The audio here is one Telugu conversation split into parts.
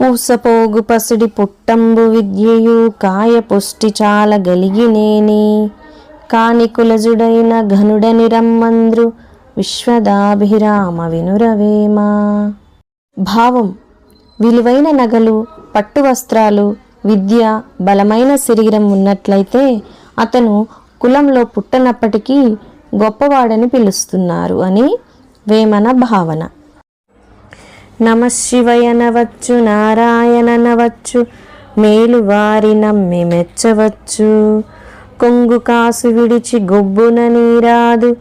పూసపోగు పసిడి పుట్టంబు విద్యయు కాయ పుష్టి చాలా గలిగినేని కాని కులజుడైన ఘనుడని రమ్మంద్రు విశ్వదాభిరామ వినురవేమా. భావం విలువైన నగలు పట్టు వస్త్రాలు విద్య బలమైన శరీరం ఉన్నట్లయితే అతను కులంలో పుట్టనప్పటికీ గొప్పవాడని పిలుస్తున్నారు అని వేమన భావన. నమశివయనవచ్చు నారాయణనవచ్చు మేలువారి నమ్మి మెచ్చవచ్చు. కొంగు కాసు విడిచి గొబ్బున నీరాదు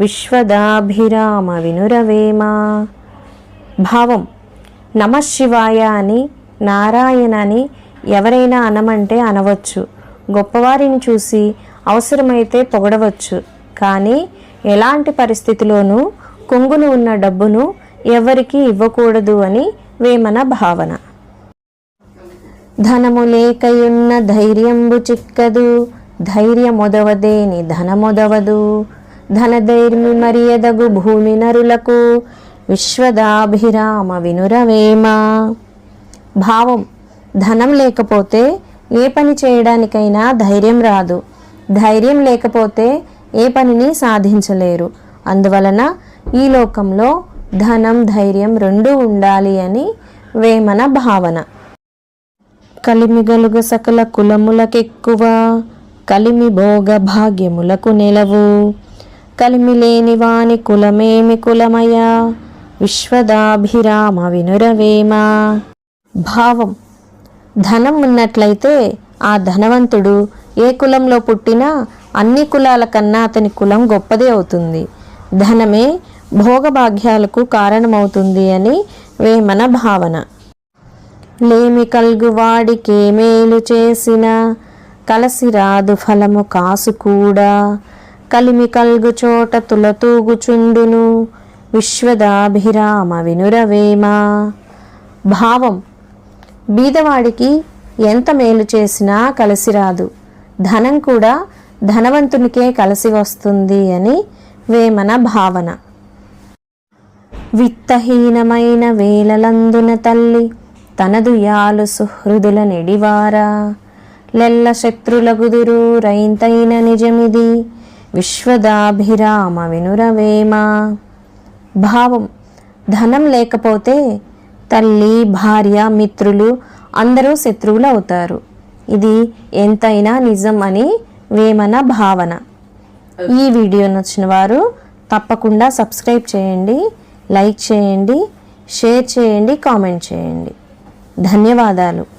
విశ్వదాభిరామ వినురవేమా. భావం నమశివాయ అని నారాయణ అని ఎవరైనా అనమంటే అనవచ్చు. గొప్పవారిని చూసి అవసరమైతే పొగడవచ్చు. కానీ ఎలాంటి పరిస్థితిలోనూ కొంగును ఉన్న డబ్బును ఎవరికి ఇవ్వకూడదు అని వేమన భావన. ధనము లేకయున్న ధైర్యంబు చిక్కదు ధైర్యమొదవదేని ధనమొదవదు. ధనధైర్మి మరియదగు భూమి నరులకు విశ్వదాభిరామ వినురవేమ. భావం ధనం లేకపోతే ఏ పని చేయడానికైనా ధైర్యం రాదు. ధైర్యం లేకపోతే ఏ పనిని సాధించలేరు. అందువలన ఈ లోకంలో ధనం ధైర్యం రెండూ ఉండాలి అని వేమన భావన. కలిమిగలుగ సకల కులములకెక్కువ కలిమి భోగ భాగ్యములకు నెలవు. కలిమి లేని వాని కులమేమి కులమయ విశ్వదాభిరామ వినురవేమ. భావం. ధనం ఉన్నట్లయితే ఆ ధనవంతుడు ఏ కులంలో పుట్టినా అన్ని కులాల కన్నా అతని కులం గొప్పదే అవుతుంది. ధనమే భోగభాగ్యాలకు కారణమవుతుంది అని వేమన భావన. లేమి కల్గు వాడికే మేలు చేసిన కలసి రాదు ఫలము కాసు కూడా. కలిమి కల్గు చోట తులతూగుచుండును విశ్వదాభిరామ వినురవేమ భావం బీదవాడికి ఎంత మేలు చేసినా కలిసి రాదు. ధనం కూడా ధనవంతునికే కలిసి వస్తుంది అని వేమన భావన. విత్తహీనమైన వేలలందున తల్లి తనదు యాలు సుహృదుల నెడివారా. లెల్ల శత్రులగుదురు రైంతైన నిజమిది విశ్వదాభిరామ వినురవేమా. భావం ధనం లేకపోతే తల్లి భార్య మిత్రులు అందరూ శత్రువులు అవుతారు ఇది ఎంతైనా నిజం అని వేమన భావన. ఈ వీడియో నచ్చిన వారు తప్పకుండా సబ్స్క్రైబ్ చేయండి. లైక్ చేయండి షేర్ చేయండి కామెంట్ చేయండి. ధన్యవాదాలు.